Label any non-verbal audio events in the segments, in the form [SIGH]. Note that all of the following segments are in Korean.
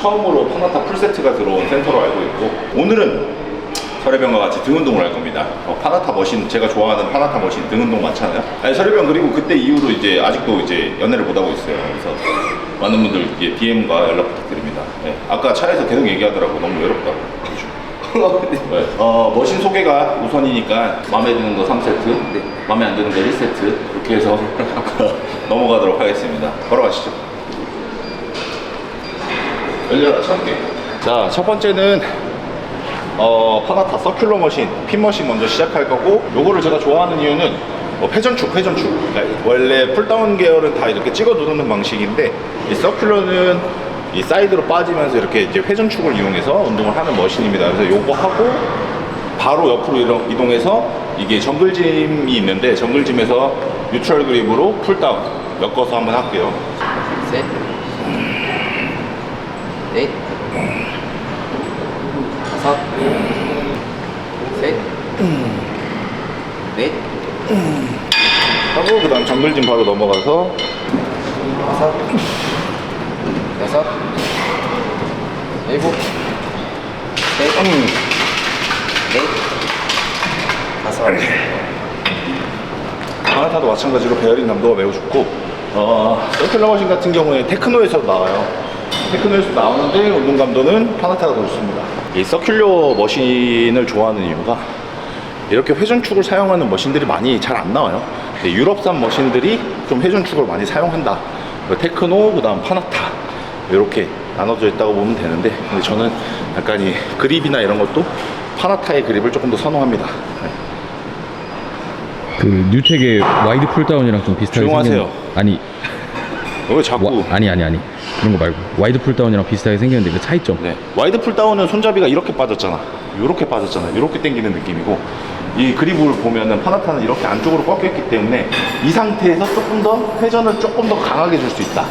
처음으로 파나타 풀세트가 들어온 센터로 알고 있고 오늘은 서래병과 같이 등 운동을 할 겁니다. 어, 파나타 머신 제가 좋아하는 파나타 머신 등 운동 많잖아요. 아니 서래병 그리고 그때 이후로 이제 아직도 이제 연애를 못 하고 있어요. 그래서 많은 분들 이제 DM과 연락 부탁드립니다. 네. 아까 차에서 계속 얘기하더라고 너무 외롭다고. [LAUGHS] 네. 어, 머신 소개가 우선이니까 마음에 드는 거 3세트, 네. 마음에 안 드는 거 1세트 이렇게 해서 [LAUGHS] 넘어가도록 하겠습니다. 걸어가시죠. 열려라 참게. 자, 첫 번째는 어, 파나타 서큘러 머신, 핀 머신 먼저 시작할 거고 요거를 제가 좋아하는 이유는 어, 회전축, 회전축. 그러니까 원래 풀다운 계열은 다 이렇게 찍어 누르는 방식인데 이 서큘러는 이 사이드로 빠지면서 이렇게 이제 회전축을 이용해서 운동을 하는 머신입니다. 그래서 요거 하고 바로 옆으로 이동- 이동해서 이게 정글짐이 있는데 정글짐에서 뉴트럴 그립으로 풀다운 엮어서 한번 할게요. 셋, 넷, 다섯, 셋, 넷, 하고 그다음 정글짐 바로 넘어가서 다섯, 여섯, 일곱, 셋, 음, 넷, 다섯, 바나타도 마찬가지로 베어링 감도가 매우 좋고 어, 서큘러 머신 같은 경우에 테크노에서도 나와요 테크노에서 나오는데 운동 감도는 파나타가 더 좋습니다 이 서큘러 머신을 좋아하는 이유가 이렇게 회전축을 사용하는 머신들이 많이 잘 안 나와요 유럽산 머신들이 좀 회전축을 많이 사용한다 그 테크노 그 다음 파나타 이렇게 나눠져 있다고 보면 되는데 근데 저는 약간 이 그립이나 이런 것도 파나타의 그립을 조금 더 선호합니다 네. 그 뉴텍의 와이드 풀다운이랑 좀 비슷하게 조용하세요. 생긴 아니 왜 자꾸 와, 아니 아니 아니 그런 거 말고 와이드 풀다운이랑 비슷하게 생겼는데 그 차이점 네. 와이드 풀다운은 손잡이가 이렇게 빠졌잖아. 이렇게 빠졌잖아. 이렇게 당기는 느낌이고 이 그립을 보면은 파나타는 이렇게 안쪽으로 꺾여 있기 때문에 이 상태에서 조금 더 회전을 조금 더 강하게 줄 수 있다.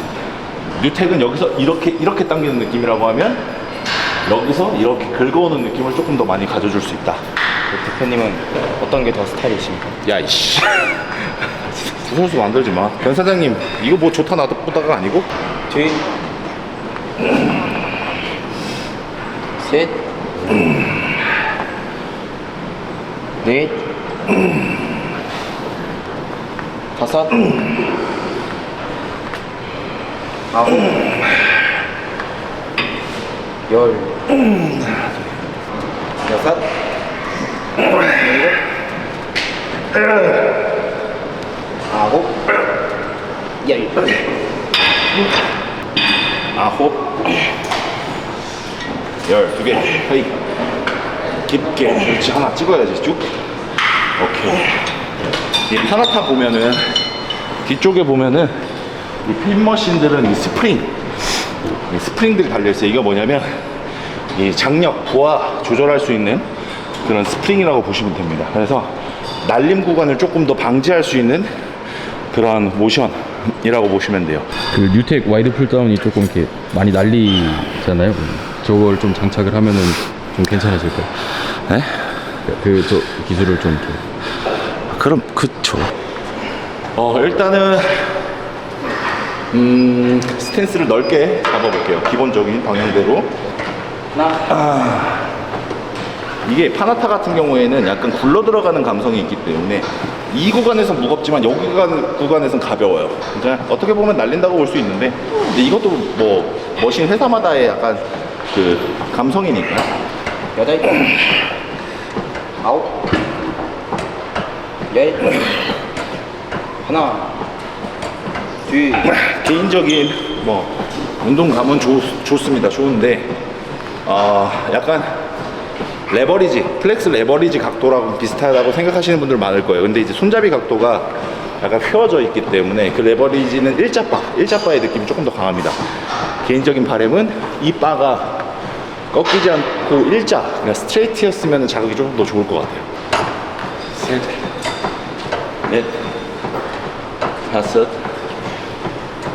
뉴텍은 여기서 이렇게 이렇게 당기는 느낌이라고 하면 여기서 이렇게 긁어오는 느낌을 조금 더 많이 가져줄 수 있다. 대표님은 어떤 게 더 스타일이십니까? 야 이씨. [LAUGHS] 부설수 만들지 마. 변 사장님 이거 뭐 좋다 나쁘다가 아니고? 둘, 셋, 넷, 다섯, 아홉, 열, 여섯, 일곱, 아홉, 열. 아홉 열 두 개. 헤이. 깊게 그렇지 하나 찍어야지 쭉. 오케이. 이 파나타 보면은 뒤쪽에 보면은 이 핀머신들은 이 스프링. 이 스프링들이 달려있어요. 이거 뭐냐면 이 장력 부하 조절할 수 있는 그런 스프링이라고 보시면 됩니다. 그래서 날림 구간을 조금 더 방지할 수 있는 그런 모션 이라고 보시면 돼요 그 뉴텍 와이드 풀다운이 조금 이렇게 많이 날리잖아요 저걸 좀 장착을 하면은 좀 괜찮아질까요? 네? 그 저 기술을 좀 이렇게 그럼 그쵸. 어 일단은 음 스탠스를 넓게 잡아볼게요. 기본적인 방향대로. 아, 이게 파나타 같은 경우에는 약간 굴러 들어가는 감성이 있기 때문에 이 구간에서 무겁지만 여기 구간, 구간에서는 가벼워요. 그러니까 어떻게 보면 날린다고 볼 수 있는데 근데 이것도 뭐 머신 회사마다의 약간 그 감성이니까. 여덟, 아홉, 열, 하나, 둘, 개인적인 뭐 운동 감은 좋, 좋습니다. 좋은데 어, 약간 레버리지, 플렉스 레버리지 각도라고 비슷하다고 생각하시는 분들 많을 거예요. 근데 이제 손잡이 각도가 약간 휘어져 있기 때문에 그 레버리지는 일자바, 일자바의 느낌이 조금 더 강합니다. 개인적인 바람은 이 바가 꺾이지 않고 일자, 그러니까 스트레이트였으면 자극이 조금 더 좋을 것 같아요. 셋, 넷, 다섯,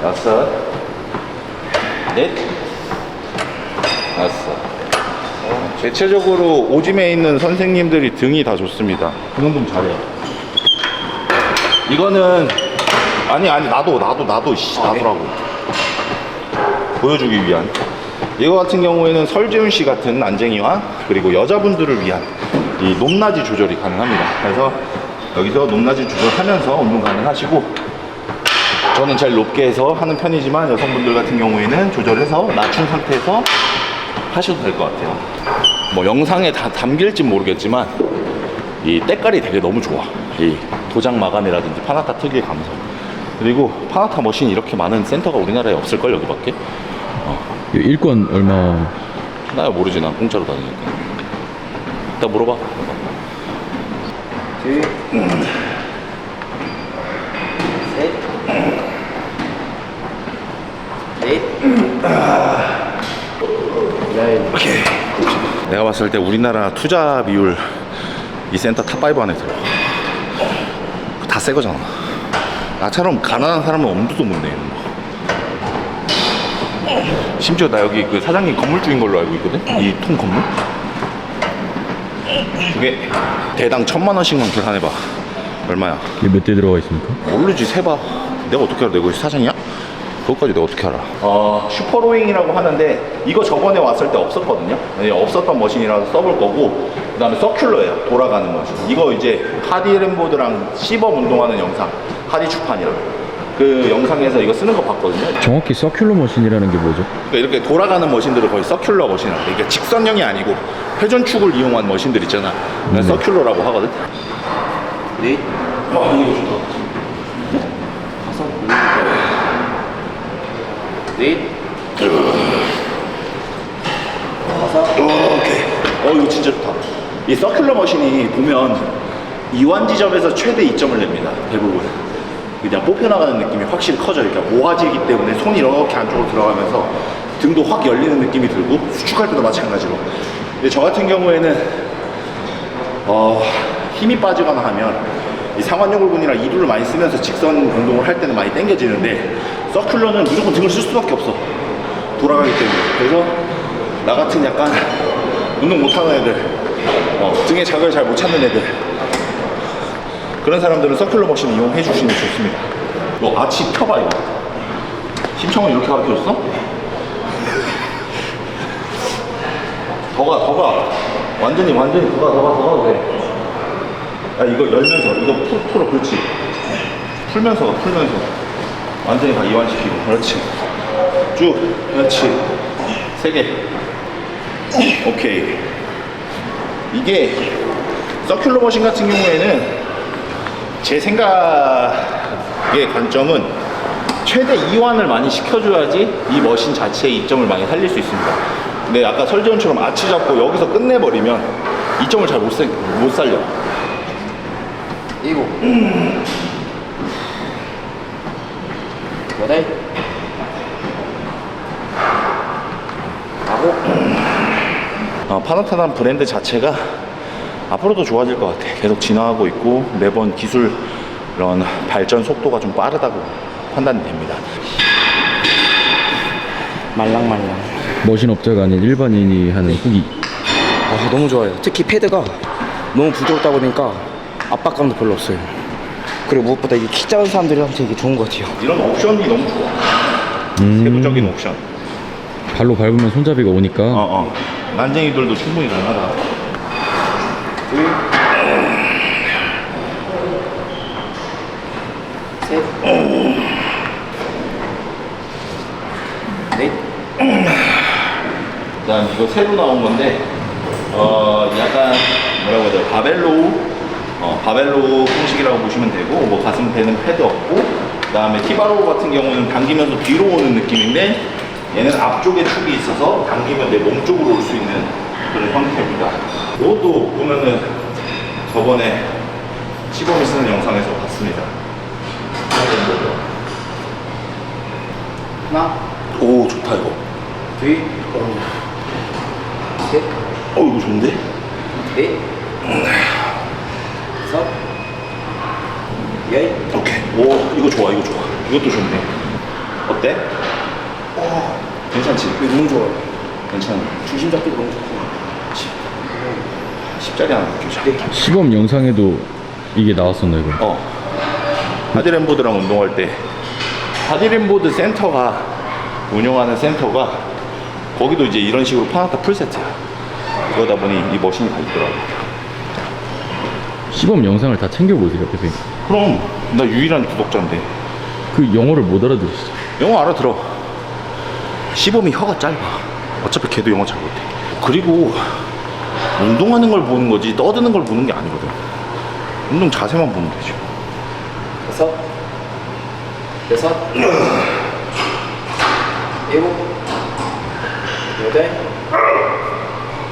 여섯, 넷, 다섯, 어, 대체적으로 오짐에 있는 선생님들이 등이 다 좋습니다. 그 정도면 잘해요. 이거는 아니 아니 나도 나도 나도 씨 나도라고 보여주기 위한 이거 같은 경우에는 설지훈 씨 같은 난쟁이와 그리고 여자분들을 위한 이 높낮이 조절이 가능합니다. 그래서 여기서 높낮이 조절하면서 운동 가능하시고 저는 제일 높게 해서 하는 편이지만 여성분들 같은 경우에는 조절해서 낮춘 상태에서 하셔도 될 것 같아요. 뭐 영상에 다 담길지 모르겠지만 이 때깔이 되게 너무 좋아. 이 도장 마감이라든지 파나타 특유의 감성. 그리고 파나타 머신이 이렇게 많은 센터가 우리나라에 없을걸 여기밖에? 이 일권 얼마 나 모르지 난 공짜로 다니니까. 일단 물어봐. 둘, 셋, 넷, 열. 내가 봤을 때 우리나라 투자 비율 이 센터 탑5 안에 들어. 다 새 거잖아. 나처럼 가난한 사람은 엄두도 못 내. 이런 거. 심지어 나 여기 그 사장님 건물 주인 걸로 알고 있거든? 이 통 건물? 그게 대당 천만 원씩만 계산해봐. 얼마야? 이게 몇 대 들어가 있습니까? 모르지 세봐 내가 어떻게 알아 내가 사장이야? 그것까지 내가 어떻게 알아? 어 슈퍼로잉이라고 하는데 이거 저번에 왔을 때 없었거든요. 네, 없었던 머신이라서 써볼 거고 그 다음에 서큘러예요. 돌아가는 머신. 이거 이제 하디 램보드랑 시범 운동하는 영상 하디 추판이라고. 그 영상에서 이거 쓰는 거 봤거든요. 정확히 서큘러 머신이라는 게 뭐죠? 그러니까 이렇게 돌아가는 머신들을 거의 서큘러 머신이라고. 해. 이게 직선형이 아니고 회전축을 이용한 머신들 있잖아. 그래서 서큘러라고 하거든. 넷, 어, 이거 좋다 다섯, 넷, 다섯, 오케이. 어 이거 진짜 좋다. 이 서큘러 머신이 보면 이완 지점에서 최대 이점을 냅니다. 대부분. 그냥 뽑혀나가는 느낌이 확실히 커져요. 그러니까 모아지기 때문에 손이 이렇게 안쪽으로 들어가면서 등도 확 열리는 느낌이 들고 수축할 때도 마찬가지로. 근데 저 같은 경우에는 어, 힘이 빠지거나 하면 이 상완요골근이나 이두를 많이 쓰면서 직선 운동을 할 때는 많이 당겨지는데 서큘러는 무조건 등을 쓸 수밖에 없어. 돌아가기 때문에. 그래서 나 같은 약간 운동 못하는 애들, 어, 등에 자극을 잘 못 찾는 애들, 그런 사람들은 서큘러 머신 이용해 주시면 좋습니다. 너 아치 펴봐, 이거. 심청은 이렇게 가르쳐줬어? [LAUGHS] 더 가, 더 가. 완전히, 완전히 더 가, 더 가, 더 가도 돼. 야, 이거 열면서, 이거 풀, 풀어, 그렇지. 풀면서, 가, 풀면서. 완전히 다 이완시키고. 그렇지. 쭉. 그렇지. 세 개. 오케이. 이게 서큘러 머신 같은 경우에는 제 생각의 관점은 최대 이완을 많이 시켜줘야지 이 머신 자체의 이점을 많이 살릴 수 있습니다. 근데 아까 설지훈처럼 아치 잡고 여기서 끝내버리면 이점을 잘못못 살려. 일곱, 여덟, 아홉, 어, 파나타난 브랜드 자체가 앞으로도 좋아질 것 같아. 계속 진화하고 있고 매번 기술 이런 발전 속도가 좀 빠르다고 판단이 됩니다. 말랑말랑. 머신 업자가 아닌 일반인이 하는 후기 아, 너무 좋아요. 특히 패드가 너무 부드럽다 보니까 압박감도 별로 없어요. 그리고 무엇보다 이게 키 작은 사람들한테 이게 좋은 것 같아요. 이런 옵션이 너무 좋아. 음. 세부적인 옵션. 발로 밟으면 손잡이가 오니까 어, 어. 난쟁이들도 충분히 가능하다. 둘, 셋, 넷, 일단 이거 새로 나온 건데, 어, 약간 뭐라고 해야 돼요? 바벨로우, 어, 바벨로우 형식이라고 보시면 되고, 뭐 가슴 배는 패드 없고, 그 다음에 티바로우 같은 경우는 당기면서 뒤로 오는 느낌인데, 얘는 앞쪽에 축이 있어서 당기면 내 몸 쪽으로 올 수 있는 그런 형태입니다. 이것도 보면은 저번에 시범이 쓰는 영상에서 봤습니다. 하나, 오, 좋다, 이거. 둘, 셋, 어, 이거 좋은데? 넷, 다섯, 열, 오케이. 오, 이거 좋아, 이거 좋아. 이것도 좋네. 어때? 괜찮지? 이거 너무 좋아요. 괜찮아. 중심 잡기도 너무 좋고. 10 짜리 하나 느껴져. 시범 영상에도 이게 나왔었나요? 그럼? 어. 하디랜보드랑 운동할 때 하디랜보드 센터가 운영하는 센터가 거기도 이제 이런 식으로 파나타 풀세트야. 그러다 보니 이 머신이 다 있더라고. 시범 영상을 다 챙겨보세요, 대표님. 그럼 나 유일한 구독자인데 그 영어를 못 알아들으시죠? 영어 알아들어. 시범이 혀가 짧아. 어차피 걔도 영어 잘 못해. 그리고 운동하는 걸 보는 거지 떠드는 걸 보는 게 아니거든. 운동 자세만 보면 되죠. 여섯, 여섯, 일곱, 여덟,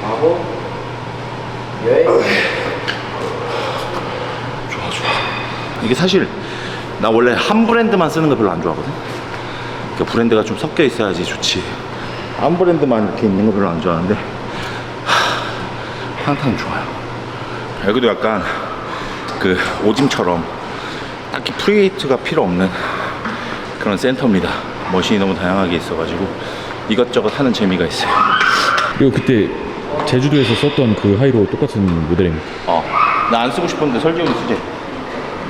아홉, 열. 좋아 좋아 이게 사실 나 원래 한 브랜드만 쓰는 거 별로 안 좋아하거든. 그 브랜드가 좀 섞여 있어야지 좋지. 한 브랜드만 이렇게 있는 거 별로 안 좋아하는데 하, 판타는 좋아요. 여기도 약간 그 오짐처럼 딱히 프리웨이트가 필요 없는 그런 센터입니다. 머신이 너무 다양하게 있어가지고 이것저것 하는 재미가 있어요. 그리고 그때 제주도에서 썼던 그 하이로 똑같은 모델입니다. 어나 안 쓰고 싶었는데 설지훈이 쓰지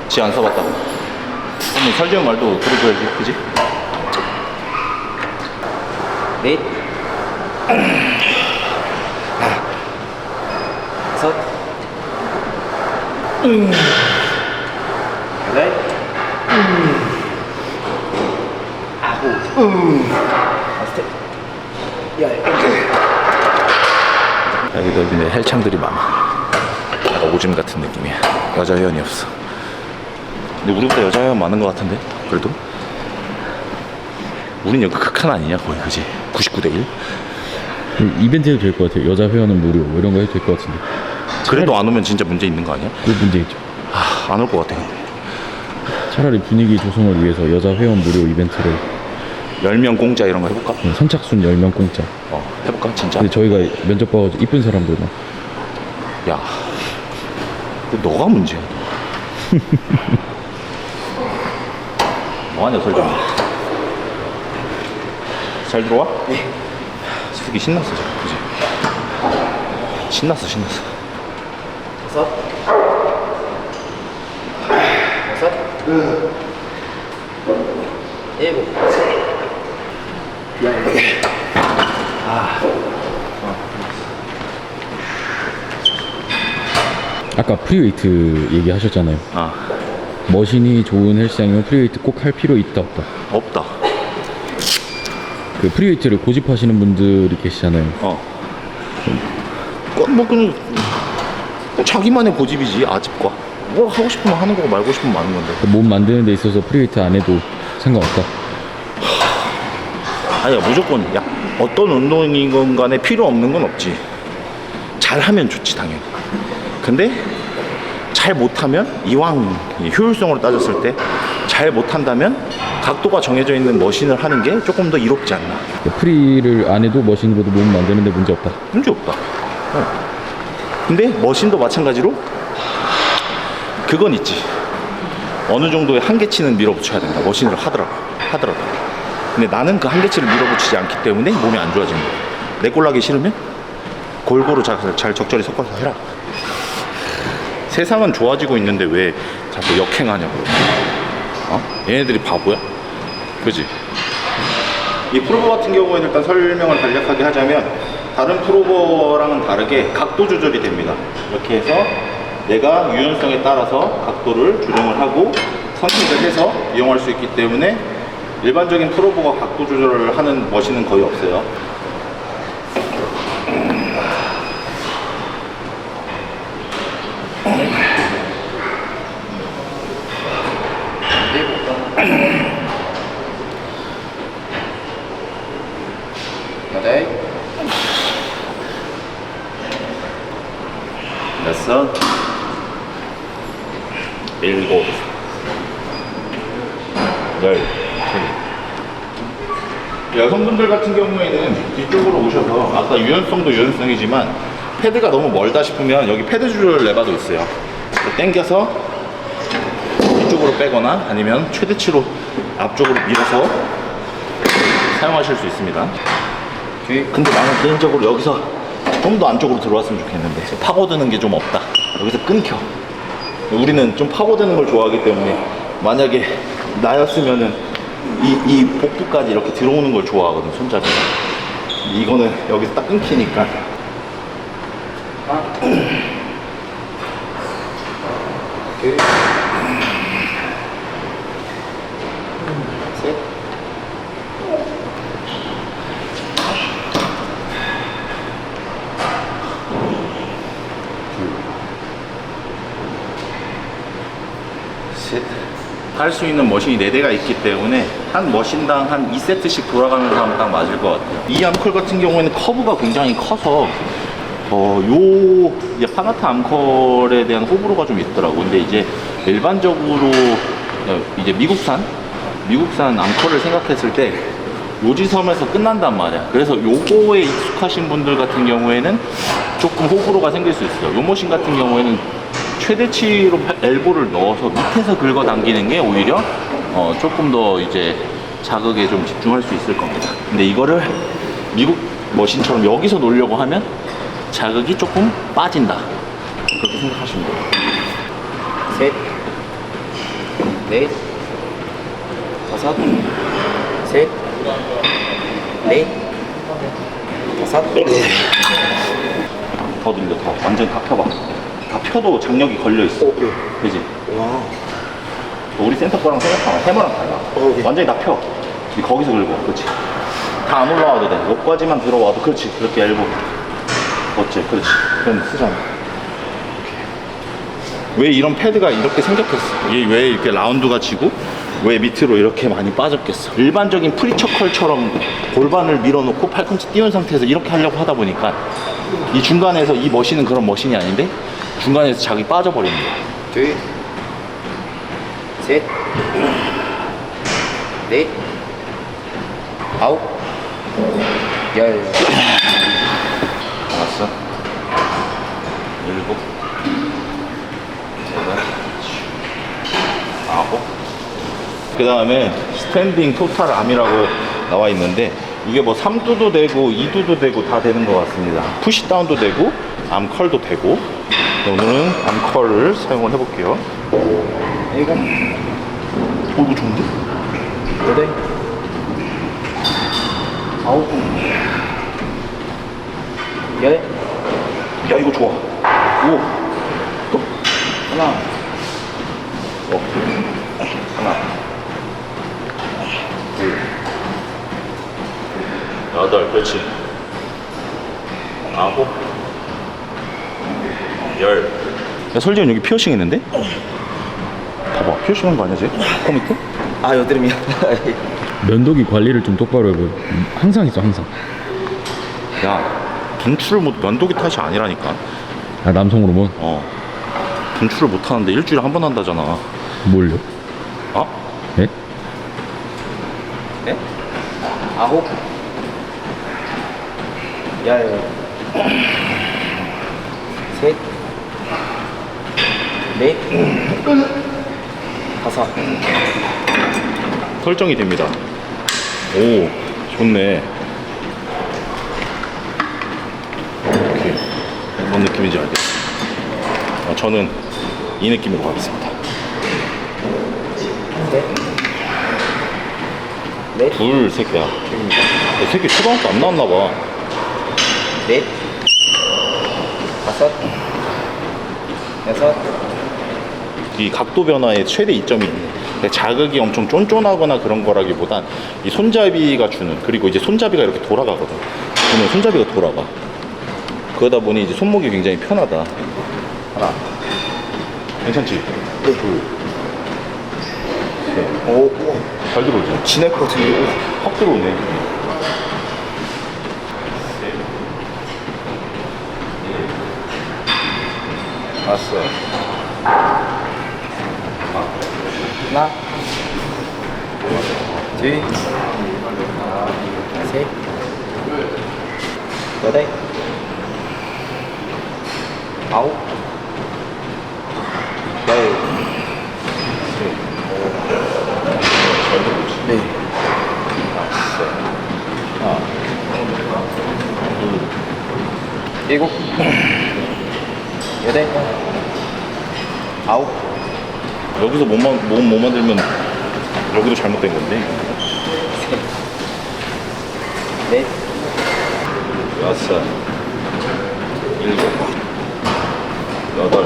지 안 써봤다고 그럼 설지훈 말도 들어줘야지 그지? 넷, 다섯, 여덟, 아홉, 열. 여기도 근데 헬창들이 많아. 오줌 같은 느낌이야. 여자 회원이 없어. 근데 우리보다 여자 회원 많은 것 같은데? 그래도? 우린 여기 극한 아니냐 거의 그지? 99대 1? 이벤트 해도 될 것 같아요. 여자 회원은 무료 뭐 이런 거 해도 될 것 같은데. 그래도 안 오면 진짜 문제 있는 거 아니야? 그 문제 있죠. 아, 안올 것 같아 근데. 차라리 분위기 조성을 위해서 여자 회원 무료 이벤트를 10명 공짜 이런 거 해볼까? 선착순 10명 공짜. 어, 해볼까 진짜? 근데 저희가 면접 봐가지고 이쁜 사람들만. 야, 근데 너가 문제야. [LAUGHS] 뭐하냐 설정. 잘 들어와? 네. 새끼 신났어 지금, 그지? 신났어, 신났어. 다섯, 여섯, 일곱, 열. 아까 프리웨이트 얘기하셨잖아요. 아, 머신이 좋은 헬스장이면 프리웨이트 꼭 할 필요 있다 없다. 없다. 그 프리웨이트를 고집하시는 분들이 계시잖아요. 어. 그, 뭐 그냥 자기만의 고집이지 아집과. 뭐 하고 싶으면 하는 거고 말고 싶으면 마는 건데. 그몸 만드는 데 있어서 프리웨이트 안 해도 상관없다. 아니야 무조건 야 어떤 운동이건 간에 필요 없는 건 없지 잘하면 좋지 당연히 근데 잘 못하면 이왕 이 효율성으로 따졌을 때 잘 못한다면 각도가 정해져 있는 머신을 하는 게 조금 더 이롭지 않나. 프리를 안 해도 머신으로도 몸 만드는 데 문제 없다. 문제 없다. 어. 근데 머신도 마찬가지로 그건 있지. 어느 정도의 한계치는 밀어붙여야 된다. 머신을 하더라도 하더라도. 근데 나는 그 한계치를 밀어붙이지 않기 때문에 몸이 안 좋아지는 거야. 내 꼴나기 싫으면 골고루 잘, 잘 적절히 섞어서 해라 세상은 좋아지고 있는데 왜 자꾸 역행하냐고 어? 얘네들이 바보야? 그지? 이 프로버 같은 경우에는 일단 설명을 간략하게 하자면 다른 프로버랑은 다르게 각도 조절이 됩니다. 이렇게 해서 내가 유연성에 따라서 각도를 조정을 하고 선택을 해서 이용할 수 있기 때문에 일반적인 프로버가 각도 조절을 하는 머신은 거의 없어요. 여덟, 여섯, 일곱, 열. 여성 분들 같은 경우에는 뒤쪽으로 오셔서 아까 유연성도 유연성이지만 패드가 너무 멀다 싶으면 여기 패드 조절 레바도 있어요. 당겨서 이쪽으로 빼거나 아니면 최대치로 앞쪽으로 밀어서 사용하실 수 있습니다. 둘, 근데 나는 개인적으로 여기서 좀 더 안쪽으로 들어왔으면 좋겠는데 파고드는 게 좀 없다. 여기서 끊겨. 우리는 좀 파고드는 걸 좋아하기 때문에 만약에 나였으면은 이, 이 복부까지 이렇게 들어오는 걸 좋아하거든 손잡이가. 이거는 여기서 딱 끊기니까. 셋. 셋. 할 수 있는 머신이 4대가 있기 때문에 한 머신당 한 2세트씩 돌아가면서 하면 딱 맞을 것 같아요. 이 암컬 같은 경우에는 커브가 굉장히 커서 어, 요 이제 파나타 암컬에 대한 호불호가 좀 있더라고. 근데 이제 일반적으로 어, 이제 미국산 미국산 암컬을 생각했을 때 요지섬에서 끝난단 말이야. 그래서 요거에 익숙하신 분들 같은 경우에는 조금 호불호가 생길 수 있어요. 요 머신 같은 경우에는 최대치로 팔- 엘보를 넣어서 밑에서 긁어 당기는 게 오히려 어, 조금 더 이제 자극에 좀 집중할 수 있을 겁니다. 근데 이거를 미국 머신처럼 여기서 놓으려고 하면 자극이 조금 빠진다. 그렇게 생각하시면 돼요. 셋, 넷, 다섯, 셋, 넷, 다섯. 더 늘려, 더. 완전 다 펴봐. 다 펴도 장력이 걸려 있어. 오, 네. 그지? 와. 우리 센터 거랑 생각하면 해머랑 달라. 어, 네. 완전히 다 펴. 이 거기서 긁어. 그렇지. 다 안 올라와도 돼. 여기까지만 들어와도 그렇지. 그렇게 엘보. 어째? 그렇지. 그럼 쓰잖아. 왜 이런 패드가 이렇게 생겼겠어? 이게 왜 이렇게 라운드가 지고 왜 밑으로 이렇게 많이 빠졌겠어? 일반적인 프리처컬처럼 골반을 밀어놓고 팔꿈치 띄운 상태에서 이렇게 하려고 하다 보니까 이 중간에서 이 머신은 그런 머신이 아닌데 중간에서 자기 빠져버리는 거야. 둘, 셋, 넷, 아홉, 열. 알았어. 일곱, 여덟, 아홉. 그 다음에 스탠딩 토탈 암이라고 나와 있는데 이게 뭐 3두도 되고 2두도 되고 다 되는 것 같습니다. 푸시다운도 되고 암 컬도 되고 오늘은 암 컬을 사용을 해볼게요. 일곱, 오 이거 좋은데? 여덟, 아홉, 열, 야 이거 좋아. 오. 또. 하나, 어. 하나. 둘. 여덟, 그렇지. 아홉. 열. 야, 설지현 여기 피어싱 했는데? 봐봐, 피어싱 한거 아니야, 쟤? 코 밑에? 아 여드름이야. [LAUGHS] 면도기 관리를 좀 똑바로 해봐요. 항상 있어 항상. 야, 분출을 못, 면도기 탓이 아니라니까. 아 남성 호르몬 어. 분출을 못 하는데 일주일에 한 번 한다잖아. 뭘요? 어? 네? 네? 아홉, 열, 셋, 넷, 다섯. 설정이 됩니다. 오, 좋네. 이렇게 뭔 느낌인지 알겠어. 어, 저는 이 느낌으로 가겠습니다. 넷, 넷, 둘, 세 개야. 내 새끼 초등학교 안 나왔나 봐. 넷, 다섯, 여섯, 이 각도 변화의 최대 이점이 있네. 근데 자극이 엄청 쫀쫀하거나 그런 거라기보단 이 손잡이가 주는 그리고 이제 손잡이가 이렇게 돌아가거든. 그러면 손잡이가 돌아가. 그러다 보니 이제 손목이 굉장히 편하다. 하나. 괜찮지? 네. 둘. 셋. 오, 우와. 잘 들어오지? 지날 것 같은데. 확 들어오네. 알았어. 하나, 둘, 셋, 여덟, 아홉, 열. 잘 들어오지? 네. 알았어. 하나. 둘. 일곱, 여덟, 아홉, 여기서 못, 만, 못, 못 만들면 여기도 잘못된 건데. 넷, 여섯, 일곱, 여덟.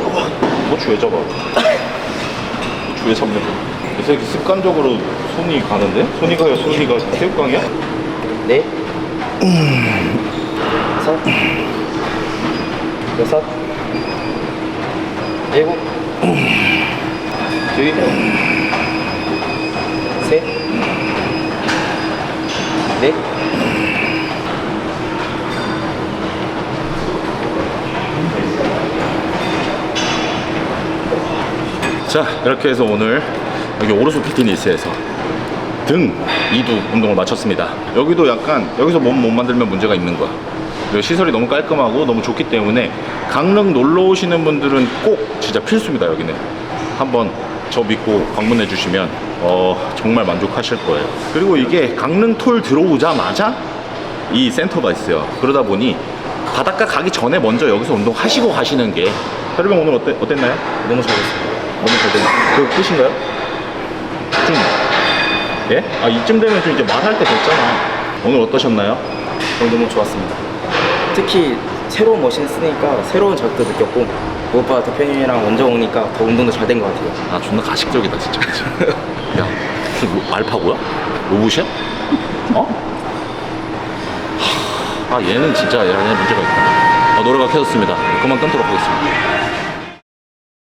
고추 왜 잡아? 고추 왜 잡는? 이 새끼 습관적으로 손이 가는데? 손이 가요, 손이가 새우깡이야? 넷, 다섯, 여섯, 일곱, 둘, 셋, 넷, 자, 이렇게 해서 오늘 여기 오르소 피트니스에서 등 이두 운동을 마쳤습니다. 여기도 약간 여기서 몸 못 만들면 문제가 있는 거야. 그리고 시설이 너무 깔끔하고 너무 좋기 때문에 강릉 놀러 오시는 분들은 꼭 진짜 필수입니다. 여기는 한번 저 믿고 방문해 주시면 어, 정말 만족하실 거예요. 그리고 이게 강릉 톨 들어오자마자 이 센터가 있어요. 그러다 보니 바닷가 가기 전에 먼저 여기서 운동하시고 가시는 게 혈병 오늘 어땠, 어땠나요? 너무 잘했어요. 너무 잘 됐네. 그 끝인가요? 좀 예? 아 이쯤 되면 좀 이제 말할 때 됐잖아. 오늘 어떠셨나요? 오늘 너무 좋았습니다. 특히 새로운 머신 쓰니까 새로운 자극도 느꼈고 무엇보다 대표님이랑 먼저 오니까 더 운동도 잘 된 것 같아요. 아 존나 가식적이다 진짜. [LAUGHS] 야 로- 알파고야? 로봇이야? 어? 하, 아 얘는 진짜 얘는 문제가 있다. 어, 노래가 켜졌습니다. 그만 끊도록 하겠습니다.